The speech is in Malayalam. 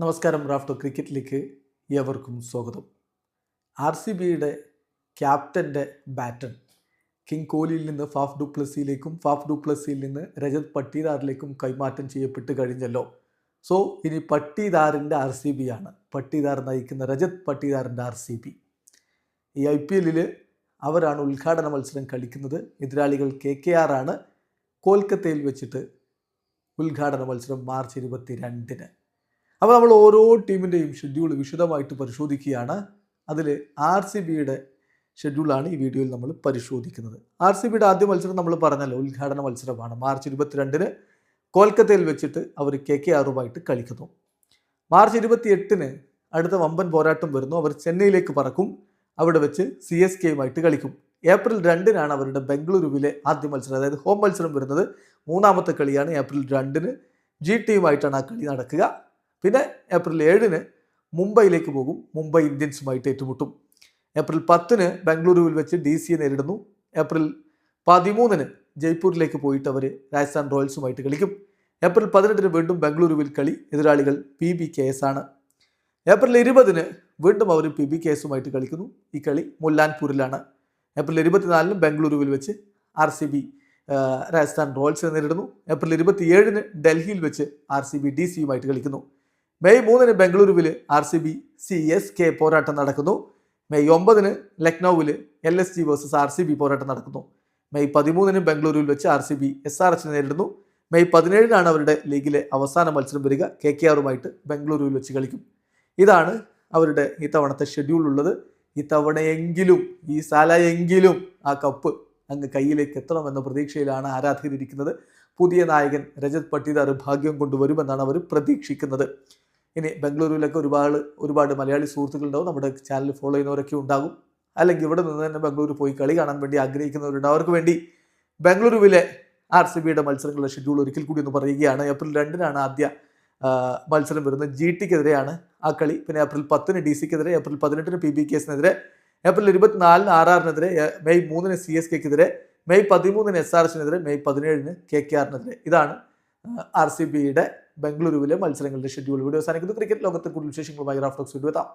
നമസ്കാരം റാഫ്റ്റോ ക്രിക്കറ്റിലേക്ക് ഏവർക്കും സ്വാഗതം. ആർ സി ബിയുടെ ക്യാപ്റ്റന്റെ ബാറ്റൺ കിങ് കോഹ്ലിയിൽ നിന്ന് ഫാഫ് ഡുപ്ലസിയിലേക്കും ഫാഫ് ഡുപ്ലസിയിൽ നിന്ന് രജത് പട്ടീദാറിലേക്കും കൈമാറ്റം ചെയ്യപ്പെട്ട് കഴിഞ്ഞല്ലോ. സോ ഇനി പട്ടീദാറിന്റെ ആർ സി ബി ആണ് പട്ടീദാർ നയിക്കുന്ന രജത് പട്ടീദാറിന്റെ ആർ സി ബി. ഈ ഐ പി എല്ലിൽ അവരാണ് ഉദ്ഘാടന മത്സരം കളിക്കുന്നത്. എതിരാളികൾ കെ കെ ആർ ആണ് കൊൽക്കത്തയിൽ വെച്ചിട്ട് ഉദ്ഘാടന മത്സരം മാർച്ച് ഇരുപത്തി രണ്ടിന് അപ്പോൾ നമ്മൾ ഓരോ ടീമിന്റെയും ഷെഡ്യൂൾ വിശദമായിട്ട് പരിശോധിക്കുകയാണ്. അതിൽ ആർ സി ബിയുടെ ഷെഡ്യൂളാണ് ഈ വീഡിയോയിൽ നമ്മൾ പരിശോധിക്കുന്നത്. ആർ സി ബിയുടെ ആദ്യ മത്സരം നമ്മൾ പറഞ്ഞല്ലോ ഉദ്ഘാടന മത്സരമാണ്. മാർച്ച് ഇരുപത്തിരണ്ടിന് കൊൽക്കത്തയിൽ വെച്ചിട്ട് അവർ കെ കെ ആറുമായിട്ട് കളിക്കുന്നു. മാർച്ച് ഇരുപത്തി എട്ടിന് അടുത്ത വമ്പൻ പോരാട്ടം വരുന്നു. അവർ ചെന്നൈയിലേക്ക് പറക്കും. അവിടെ വെച്ച് സി എസ് കെയുമായിട്ട് കളിക്കും. ഏപ്രിൽ രണ്ടിനാണ് അവരുടെ ബംഗളൂരുവിലെ ആദ്യ മത്സരം. അതായത് ഹോം മത്സരം വരുന്നത് മൂന്നാമത്തെ കളിയാണ്. ഏപ്രിൽ രണ്ടിന് ജി ടിയുമായിട്ടാണ് ആ കളി നടക്കുക. പിന്നെ ഏപ്രിൽ ഏഴിന് മുംബൈയിലേക്ക് പോകും. മുംബൈ ഇന്ത്യൻസുമായിട്ട് ഏറ്റുമുട്ടും. ഏപ്രിൽ പത്തിന് ബംഗളൂരുവിൽ വെച്ച് ഡി സിയെ നേരിടുന്നു. ഏപ്രിൽ പതിമൂന്നിന് ജയ്പൂരിലേക്ക് പോയിട്ട് അവർ രാജസ്ഥാൻ റോയൽസുമായിട്ട് കളിക്കും. ഏപ്രിൽ പതിനെട്ടിന് വീണ്ടും ബംഗളൂരുവിൽ കളി. എതിരാളികൾ പി ബി കെ എസ് ആണ്. ഏപ്രിൽ ഇരുപതിന് വീണ്ടും അവർ പി ബി കെ എസുമായിട്ട് കളിക്കുന്നു. ഈ കളി മുല്ലാൻപൂരിലാണ്. ഏപ്രിൽ ഇരുപത്തിനാലിന് ബംഗളൂരുവിൽ വെച്ച് ആർ സി ബി രാജസ്ഥാൻ റോയൽസിനെ നേരിടുന്നു. ഏപ്രിൽ ഇരുപത്തിയേഴിന് ഡൽഹിയിൽ വെച്ച് ആർ സി ബി ഡി സിയുമായിട്ട് കളിക്കുന്നു. മെയ് മൂന്നിന് ബംഗളൂരുവിൽ R C B C S K പോരാട്ടം നടക്കുന്നു. മെയ് ഒമ്പതിന് ലക്നൌവിൽ L S G versus R C B പോരാട്ടം നടക്കുന്നു. മെയ് പതിമൂന്നിന് ബംഗളൂരുവിൽ വെച്ച് R C B S R എച്ചിനെ നേരിടുന്നു. മെയ് പതിനേഴിനാണ് അവരുടെ ലീഗിലെ അവസാന മത്സരം വരിക. കെ കെ ആറുമായിട്ട് ബംഗളൂരുവിൽ വെച്ച് കളിക്കും. ഇതാണ് അവരുടെ ഇത്തവണത്തെ ഷെഡ്യൂൾ ഉള്ളത്. ഇത്തവണയെങ്കിലും ഈ സാലയെങ്കിലും ആ കപ്പ് അങ്ങ് കയ്യിലേക്ക് എത്തണമെന്ന പ്രതീക്ഷയിലാണ് ആരാധകർ ഇരിക്കുന്നത്. പുതിയ നായകൻ രജത് പട്ടിദാർ ഭാഗ്യം കൊണ്ടുവരുമെന്നാണ് അവർ പ്രതീക്ഷിക്കുന്നത്. ഇനി ബംഗളൂരുവിലൊക്കെ ഒരുപാട് ഒരുപാട് മലയാളി സുഹൃത്തുക്കളുണ്ടാവും. നമ്മുടെ ചാനൽ ഫോളോ ചെയ്യുന്നവരൊക്കെ ഉണ്ടാകും. അല്ലെങ്കിൽ ഇവിടെ നിന്ന് തന്നെ ബംഗളൂരു പോയി കളി കാണാൻ വേണ്ടി ആഗ്രഹിക്കുന്നവരുണ്ട്. അവർക്ക് വേണ്ടി ബംഗളൂരുവിലെ ആർ സി ബിയുടെ മത്സരങ്ങളുടെ ഷെഡ്യൂൾ ഒരിക്കൽ കൂടി ഒന്ന് പറയുകയാണ്. ഏപ്രിൽ രണ്ടിനാണ് ആദ്യ മത്സരം വരുന്നത്. ജി ടിക്കെതിരെയാണ് ആ കളി. പിന്നെ ഏപ്രിൽ പത്തിന് ഡി സിക്കെതിരെ ഏപ്രിൽ പതിനെട്ടിന് പി ബി കെസിനെതിരെ ഏപ്രിൽ ഇരുപത്തിനാലിന് ആർ ആറിനെതിരെ മെയ് മൂന്നിന് സി എസ് കെക്കെതിരെ മെയ് പതിമൂന്നിന് എസ് ആർ എസിനെതിരെ മെയ് പതിനേഴിന് കെ കെ ആറിനെതിരെ. ഇതാണ് ആർ സി ബിയുടെ ബംഗളൂരുവിലെ മത്സരങ്ങളുടെ ഷെഡ്യൂൾ വീഡിയോ അവസാനിക്കുന്നു. ക്രിക്കറ്റ് ലോകത്തെ കൂടുതൽ വിശേഷങ്ങളുമായി റാഫ്റ്റോക്സ് വീഡിയോ എത്താം.